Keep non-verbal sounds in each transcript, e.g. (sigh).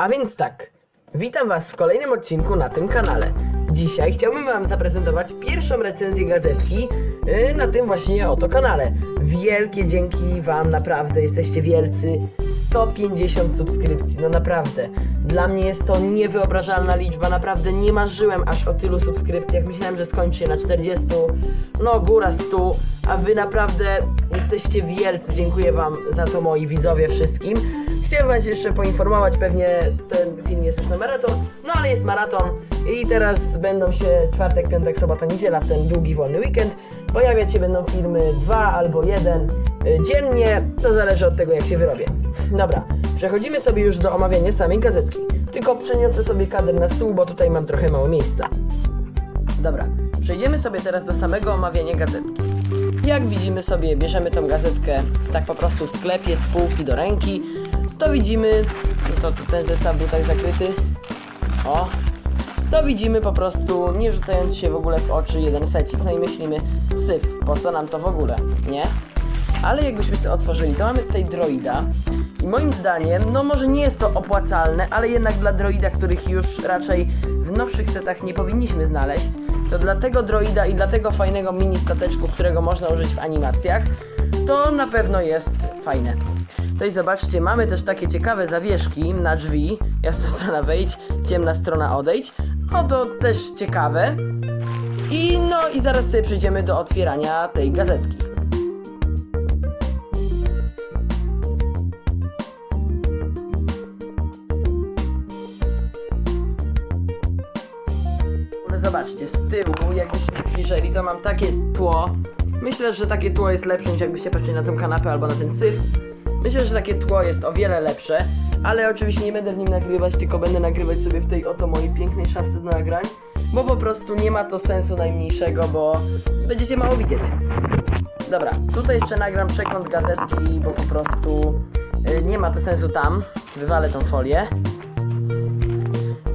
A więc tak, witam Was w kolejnym odcinku na tym kanale. Dzisiaj chciałbym Wam zaprezentować pierwszą recenzję gazetki yy, na tym właśnie oto kanale. Wielkie dzięki Wam, naprawdę jesteście wielcy. 150 subskrypcji, no naprawdę. Dla mnie jest to niewyobrażalna liczba, naprawdę nie marzyłem aż o tylu subskrypcjach. Myślałem, że skończy na 40, no góra 100, a Wy naprawdę jesteście wielcy. Dziękuję Wam za to moi widzowie wszystkim. Chciałem Was jeszcze poinformować, pewnie ten film jest już na maraton, no ale jest maraton i teraz będą się czwartek, piątek, sobota, niedziela w ten długi, wolny weekend. Pojawiać się będą filmy dwa albo jeden y, dziennie, to zależy od tego jak się wyrobię. Dobra, przechodzimy sobie już do omawiania samej gazetki. Tylko przeniosę sobie kader na stół, bo tutaj mam trochę mało miejsca. Dobra, przejdziemy sobie teraz do samego omawiania gazetki. Jak widzimy sobie, bierzemy tą gazetkę tak po prostu w sklepie, z półki do ręki, to widzimy, to, to ten zestaw był tak zakryty, o, to widzimy po prostu, nie rzucając się w ogóle w oczy jeden secik, no i myślimy, syf, po co nam to w ogóle, nie? Ale jakbyśmy sobie otworzyli, to mamy tutaj droida. I moim zdaniem, no może nie jest to opłacalne, ale jednak dla droida, których już raczej w nowszych setach nie powinniśmy znaleźć, to dla tego droida i dla tego fajnego mini stateczku, którego można użyć w animacjach, to na pewno jest fajne. Tutaj zobaczcie, mamy też takie ciekawe zawieszki na drzwi. Jasna strona wejdź, ciemna strona odejdź. No to też ciekawe. I no i zaraz sobie przejdziemy do otwierania tej gazetki. Ale zobaczcie, z tyłu, jakbyśmy przyjrzeli, to mam takie tło. Myślę, że takie tło jest lepsze niż jakbyście patrzyli na tę kanapę albo na ten syf. Myślę, że takie tło jest o wiele lepsze, ale oczywiście nie będę w nim nagrywać, tylko będę nagrywać sobie w tej oto mojej pięknej szafce do nagrań, bo po prostu nie ma to sensu najmniejszego, bo będziecie mało widzieć. Dobra, tutaj jeszcze nagram przegląd gazetki, bo po prostu y, nie ma to sensu tam. Wywalę tą folię.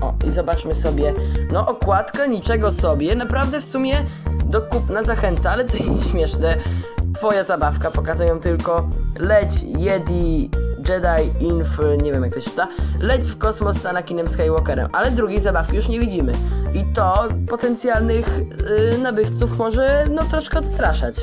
O, i zobaczmy sobie. No, okładka niczego sobie. Naprawdę w sumie do kupna zachęca, ale co jest śmieszne, twoja zabawka pokazują tylko leć Jedi Jedi Inf, nie wiem jak to się czyta, leć w kosmos z Anakinem Skywalkerem, ale drugiej zabawki już nie widzimy. I to potencjalnych yy, nabywców może no troszkę odstraszać.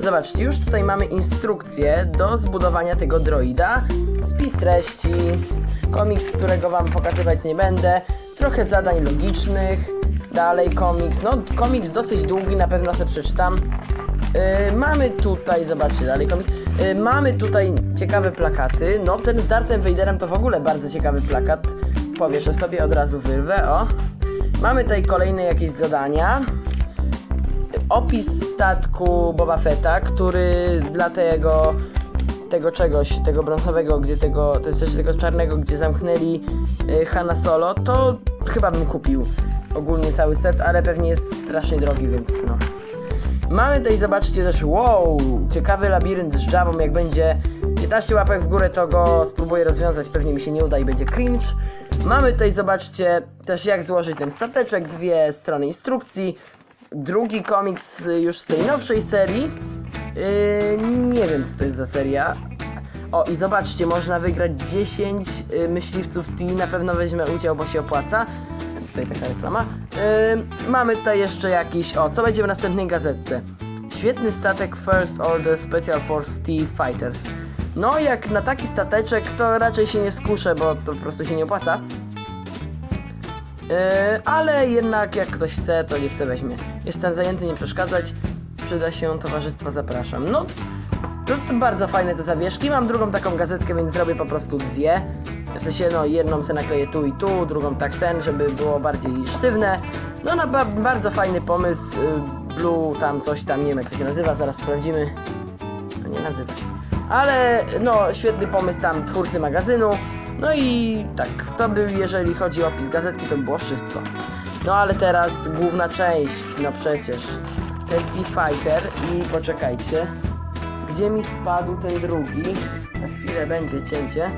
Zobaczcie, już tutaj mamy instrukcję do zbudowania tego droida, spis treści, komiks, którego wam pokazywać nie będę, trochę zadań logicznych, dalej komiks, no komiks dosyć długi, na pewno sobie przeczytam. Yy, mamy tutaj, zobaczcie dalej komiks, yy, mamy tutaj ciekawe plakaty, no ten z Darthem Vaderem to w ogóle bardzo ciekawy plakat, powieszę sobie, od razu wyrwę, o. Mamy tutaj kolejne jakieś zadania, opis statku Boba Fetta, który dla tego tego czegoś, tego brązowego, gdzie tego, to jest coś tego czarnego, gdzie zamknęli y, Hanna Solo, to chyba bym kupił ogólnie cały set, ale pewnie jest strasznie drogi, więc no. Mamy tutaj, zobaczcie też, wow, ciekawy labirynt z Jabą, jak będzie 15 łapek w górę, to go spróbuję rozwiązać, pewnie mi się nie uda i będzie cringe. Mamy tutaj, zobaczcie, też jak złożyć ten stateczek, dwie strony instrukcji, drugi komiks y, już z tej nowszej serii. Yy, nie wiem, co to jest za seria. O, i zobaczcie, można wygrać 10 y, myśliwców T. Na pewno weźmę udział, bo się opłaca. Tutaj taka reklama. Yy, mamy tutaj jeszcze jakiś. O, co będzie w następnej gazetce? Świetny statek First Order Special Force T Fighters. No, jak na taki stateczek, to raczej się nie skuszę, bo to po prostu się nie opłaca. Yy, ale jednak jak ktoś chce, to niech chce weźmie. Jestem zajęty, nie przeszkadzać. Przyda się towarzystwo, zapraszam. No, to, to bardzo fajne te zawieszki. Mam drugą taką gazetkę, więc zrobię po prostu dwie. W sensie, no, jedną se nakleję tu i tu, drugą tak ten, żeby było bardziej sztywne. No, na ba bardzo fajny pomysł. Yy, Blue, tam coś tam, nie wiem jak to się nazywa, zaraz sprawdzimy. No, nie nazywa. Ale, no, świetny pomysł tam twórcy magazynu. No i tak, to był, jeżeli chodzi o opis gazetki, to było wszystko. No ale teraz główna część, no przecież. Ten T-Fighter i poczekajcie. Gdzie mi spadł ten drugi? Na chwilę będzie cięcie.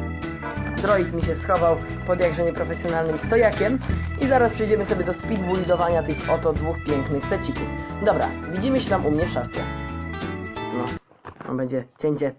Droid mi się schował pod jakże nieprofesjonalnym stojakiem i zaraz przejdziemy sobie do speedbuildowania tych oto dwóch pięknych secików. Dobra, widzimy się tam u mnie w szafce. No, tam będzie cięcie.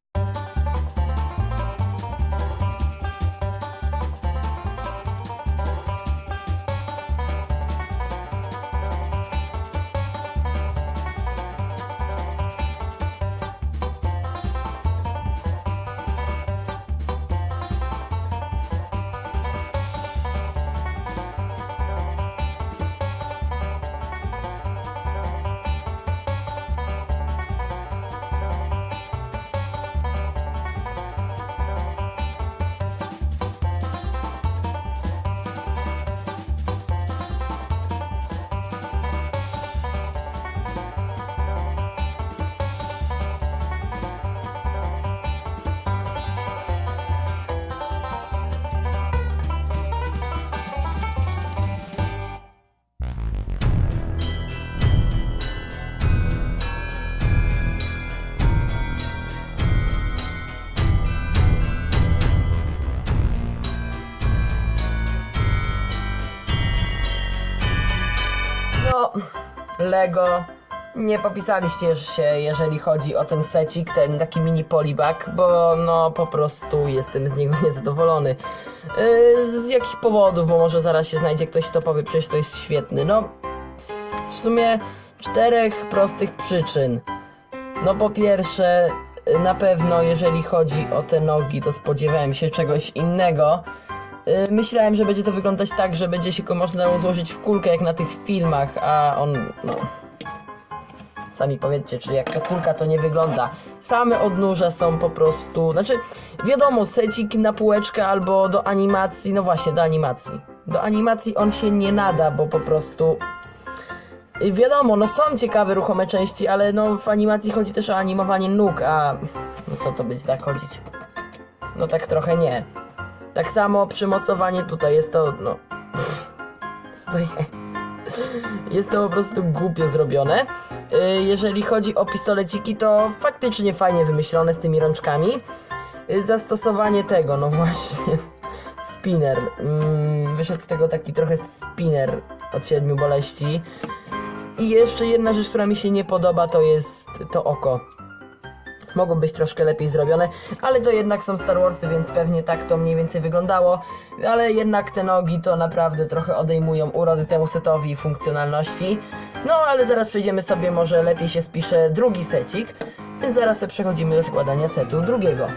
Lego. Nie popisaliście się, jeżeli chodzi o ten secik, ten taki mini polibag, bo no po prostu jestem z niego (laughs) niezadowolony. Yy, z jakich powodów, bo może zaraz się znajdzie ktoś, kto powie, przecież to jest świetny. No, w sumie czterech prostych przyczyn. No po pierwsze, y, na pewno jeżeli chodzi o te nogi, to spodziewałem się czegoś innego. Y, Myślałem, że będzie to wyglądać tak, że będzie się go można złożyć w kulkę jak na tych filmach, a on, no... Sami powiedzcie, czy jak ta kulka to nie wygląda. Same odnóża są po prostu, znaczy wiadomo, secik na półeczkę albo do animacji, no właśnie, do animacji. Do animacji on się nie nada, bo po prostu i Wiadomo, no są ciekawe ruchome części, ale no w animacji chodzi też o animowanie nóg, a no co to będzie tak chodzić? No tak trochę nie. Tak samo przymocowanie tutaj jest to, no... To jest? To po prostu głupio zrobione. Yy, Jeżeli chodzi o pistoleciki, to faktycznie fajnie wymyślone z tymi rączkami. Yy, Zastosowanie tego, no właśnie. Spinner. Mm, wyszedł z tego taki trochę spinner od siedmiu boleści. I jeszcze jedna rzecz, która mi się nie podoba, to jest to oko. Mogło być troszkę lepiej zrobione, ale to jednak są Star Warsy, więc pewnie tak to mniej więcej wyglądało. Ale jednak te nogi to naprawdę trochę odejmują urody temu setowi i funkcjonalności. No ale zaraz przejdziemy sobie, może lepiej się spisze drugi secik, więc zaraz przechodzimy do składania setu drugiego.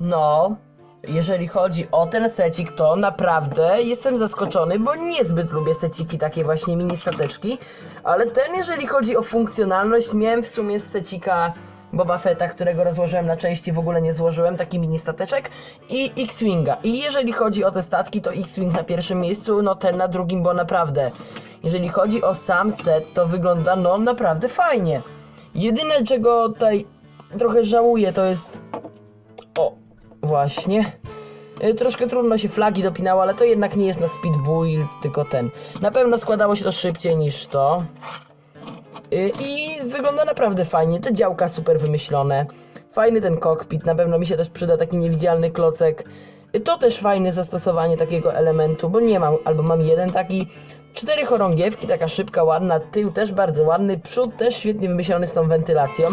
No, jeżeli chodzi o ten secik, to naprawdę jestem zaskoczony, bo niezbyt lubię seciki, takie właśnie mini stateczki. Ale ten, jeżeli chodzi o funkcjonalność, miałem w sumie z secika Boba Fetta, którego rozłożyłem na części, w ogóle nie złożyłem, taki mini stateczek i X-Winga. I jeżeli chodzi o te statki, to X-Wing na pierwszym miejscu, no ten na drugim, bo naprawdę, jeżeli chodzi o sam set, to wygląda no naprawdę fajnie. Jedyne, czego tutaj trochę żałuję, to jest właśnie. Y, Troszkę trudno się flagi dopinało, ale to jednak nie jest na speed build, tylko ten. Na pewno składało się to szybciej niż to. Y, I wygląda naprawdę fajnie. Te działka super wymyślone. Fajny ten kokpit, na pewno mi się też przyda taki niewidzialny klocek. Y, To też fajne zastosowanie takiego elementu, bo nie mam, albo mam jeden taki. Cztery chorągiewki, taka szybka, ładna, tył też bardzo ładny, przód też świetnie wymyślony z tą wentylacją.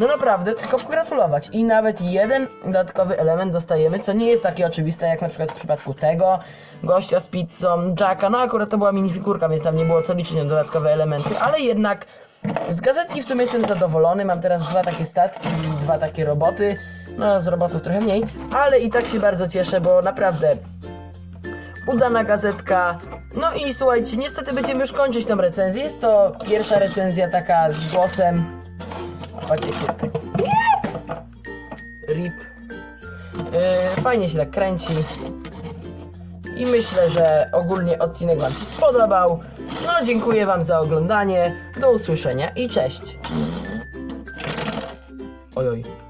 No naprawdę, tylko pogratulować. I nawet jeden dodatkowy element dostajemy, co nie jest takie oczywiste, jak na przykład w przypadku tego gościa z pizzą, Jacka. No akurat to była minifigurka, więc tam nie było co liczyć na dodatkowe elementy, ale jednak z gazetki w sumie jestem zadowolony. Mam teraz dwa takie statki i dwa takie roboty. No, z robotów trochę mniej, ale i tak się bardzo cieszę, bo naprawdę udana gazetka. No i słuchajcie, niestety będziemy już kończyć tą recenzję. Jest to pierwsza recenzja taka z głosem. Patrzcie się. Rip. Yy, fajnie się tak kręci. I myślę, że ogólnie odcinek Wam się spodobał. No, dziękuję Wam za oglądanie. Do usłyszenia i cześć. Ojoj.